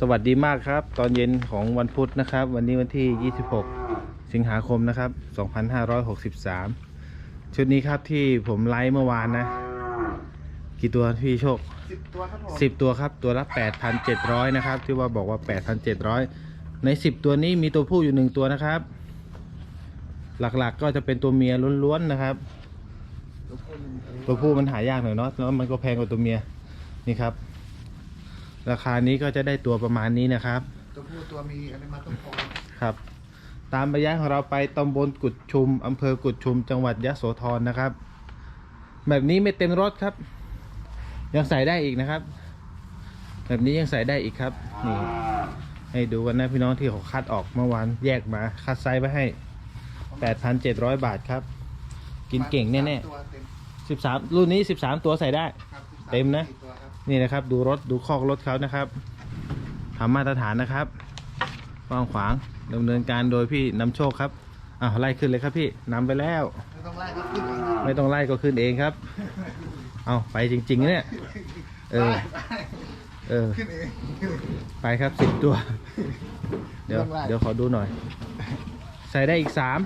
สวัสดีมากครับ ตอนเย็นของวันพุธนะครับ วันนี้วันที่ 26 สิงหาคมนะครับ 2563 ชุดนี้ครับที่ผมไลฟ์เมื่อวานนะ กี่ตัวพี่โชคสิบตัวครับผม10 ตัวครับ ตัวละ 8,700 นะครับ ที่ว่าบอกว่า 8,700 ใน 10 ตัวนี้มีตัวผู้อยู่ 1 ตัวนะครับ หลักๆก็จะเป็นตัวเมียล้วนๆนะครับ ตัวผู้มันหายากหน่อยเนาะแล้วมันก็แพงกว่าตัวเมียนี่ครับ ราคานี้ก็จะได้ตัวประมาณนี้นะครับ ตัวผู้ตัวมีอะไรมาต้องพอครับ ตามระยะของเราไปตำบลกุดชุมอำเภอกุดชุมจังหวัดยะโสธรนะครับ แบบนี้ไม่เต็มรถครับ ยังใส่ได้อีกนะครับ แบบนี้ยังใส่ได้อีกครับนี่ให้ดูกันนะพี่น้องที่เขาคัดออกเมื่อวานแยกมาคัดไซส์ไว้ให้ 8,700 บาทครับ กินเก่งแน่ๆตัวเต็มๆ13 รุ่นนี้ 13 ตัวใส่ได้ครับ13 เต็มนะสี่ตัวครับนี่นะครับดูรถดูคอกรถเขานะครับทำมาตรฐานนะครับกว้างขวางดำเนินการโดยพี่นำโชคครับอ้าวไล่ขึ้นเลยครับพี่นำไปแล้ว ไม่ต้องไล่ครับขึ้นเองครับไม่ต้องไล่ก็ขึ้นเองครับ เอาไปจริงๆเนี่ยเออไล่เออ ขึ้นเอง ไปครับสิบตัว เดี๋ยวต้องไล่เดี๋ยวขอดูหน่อย ใส่ได้อีกสาม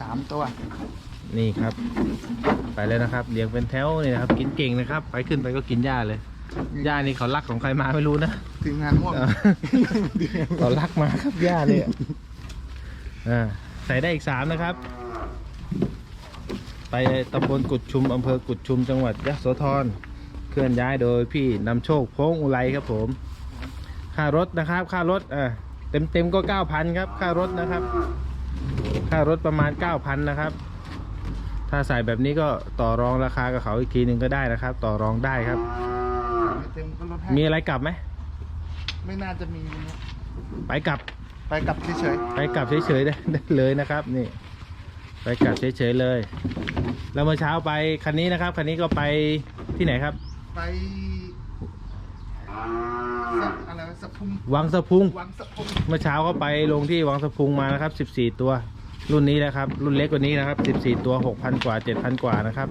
สามตัว นี่ครับ ไปเลยนะครับเรียงเป็นแถวนี่นะครับ กินเก่งนะครับ ไปขึ้นไปก็กินหญ้าเลยหญ้านี่เขาลักของใครมาไม่รู้นะทีมงานม่วงเออเขาลักมาครับหญ้าเนี่ยอ่าใส่ได้อีกสามนะครับ ไปตำบลกุดชุมอำเภอกุดชุมจังหวัดยะโสธรเคลื่อนย้ายโดยพี่นำโชคโพงอุไรครับผม ค่ารถนะครับ ค่ารถอ่าเต็มเต็มๆก็เก้าพันครับ ค่ารถนะครับ ค่ารถประมาณเก้าพันนะครับ ถ้าใส่แบบนี้ก็ต่อรองราคากับเขาอีกทีหนึ่งก็ได้นะครับ ต่อรองได้ครับไม่เต็มก็ลดให้มีอะไรกลับไหมไม่น่าจะมีนะไปกลับ ไปกลับเฉยไปกลับเฉยๆได้ได้เลยนะครับ นี่ ไปกลับเฉยๆเลย แล้วเมื่อเช้าไปคันนี้นะครับคันนี้ก็ไปที่ไหนครับ ๆไปสักอะไรวะสะพุงวังสะพุงวังสะพุงเมื่อเช้าก็ไปลงที่วังสะพุงมานะครับ 14 ตัว รุ่นนี้นะครับ รุ่นเล็กกว่านี้นะครับ 14 ตัว6,000กว่า7,000กว่านะครับ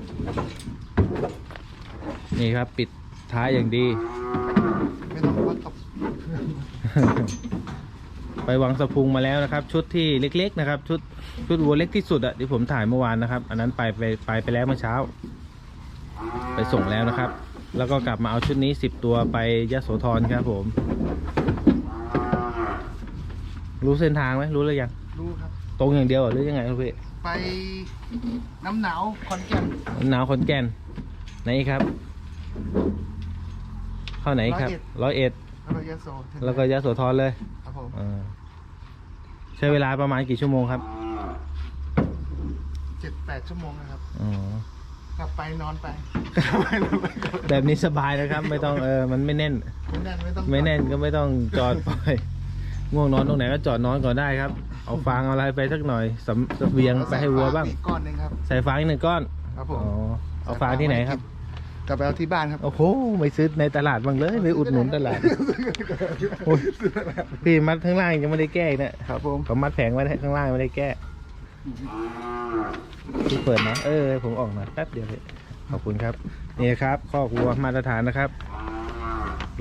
นี่ครับปิดท้ายอย่างดี ไม่ต้องว่าตบไปวังสะพุงมาแล้วนะครับ ชุดที่เล็ก ๆ นะครับ ชุดชุดวัวเล็กที่สุดอะที่ผมถ่ายเมื่อวานนะครับ อันนั้นไปไปไปไปแล้วเมื่อเช้า ไปส่งแล้วนะครับ แล้วก็กลับมาเอาชุดนี้ 10 ตัวไปยะโสธรครับผม รู้เส้นทางไหมรู้หรือยังรู้ครับ ตรงอย่างเดียวเหรอหรือยังไงครับพี่ไปน้ำหนาวขอนแก่นหนาวขอนแก่นไหนอีกครับ เข้าไหนอีกครับร้อยเอ็ดแล้วก็ยะโสธรแล้วก็ยะโสธรเลยครับผมอ่าใช้เวลาประมาณกี่ชั่วโมงครับเจ็ดแปดชั่วโมงนะครับอ๋อกลับไปนอนไปแบบนี้สบายนะครับ ไม่ต้องเออมันไม่แน่นไม่แน่นไม่ต้องไม่แน่นก็ไม่ต้องจอดปล่อย ง่วงนอนตรงไหนก็จอดนอนก่อนได้ครับ เอาฟางเอาอะไรไปสักหน่อยสำเสบียงไปให้วัวบ้าง อีกก้อนหนึงครับ ใส่ฟางอีกหนึ่งก้อน ครับผมอ๋อเอาฟางที่ไหนครับ กลับไปเอาที่บ้านครับ โอ้โห ไม่ซื้อในตลาดบ้างเลยไปอุดหนุนตลาดโอ้ยพี่มัดข้างล่างยังไม่ได้แก้อีกเนะครับผม เขามัดแผงไว้ข้างล่างไม่ได้แก้พี่เปิดนะ เออ ผมออกมาแป๊บเดียวพี่ขอบคุณครับ นี่ครับคอกวัวมาตรฐานนะครับ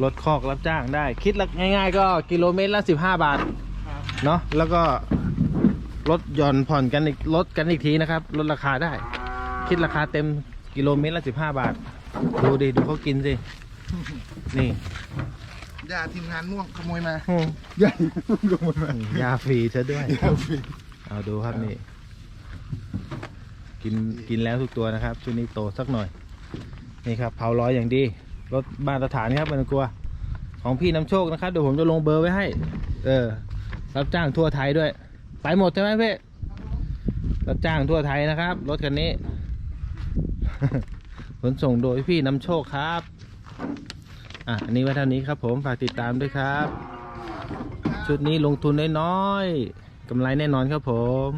รถคอกรับจ้างได้ คิดละง่าย ๆ ก็กิโลเมตรละสิบห้าบาทครับเนาะแล้วก็ลดหย่อนผ่อนกันอีกลดกันอีกทีนะครับลดราคาได้ คิดราคาเต็มกิโลเมตรละสิบห้าบาท ดูดิดูเขากินสินี่ย่าทีมงานม่วงขโมยมาอืมย่าขโมยมายาฟรีซะด้วยย่าฟรีเอาดูครับนี่ กินกินแล้วทุกตัวนะครับช่วงนี้โตสักหน่อย นี่ครับเผาร้อยอย่างดี รถมาตรฐานครับไมันกลัว ของพี่น้ำโชคนะครับเดี๋ยวผมจะลงเบอร์ไว้ให้ เออ รับจ้างทั่วไทยด้วย ไปหมดใช่ไหมพี่รับจ้างทั่วไทยนะครับ รถคันนี้ขนส่งโดยพี่น้ำโชคครับ อะอันนี้ไว้เท่านี้ครับ ผมฝากติดตามด้วยครับ ชุดนี้ลงทุนน้อยๆกำไรแน่นอนครับผม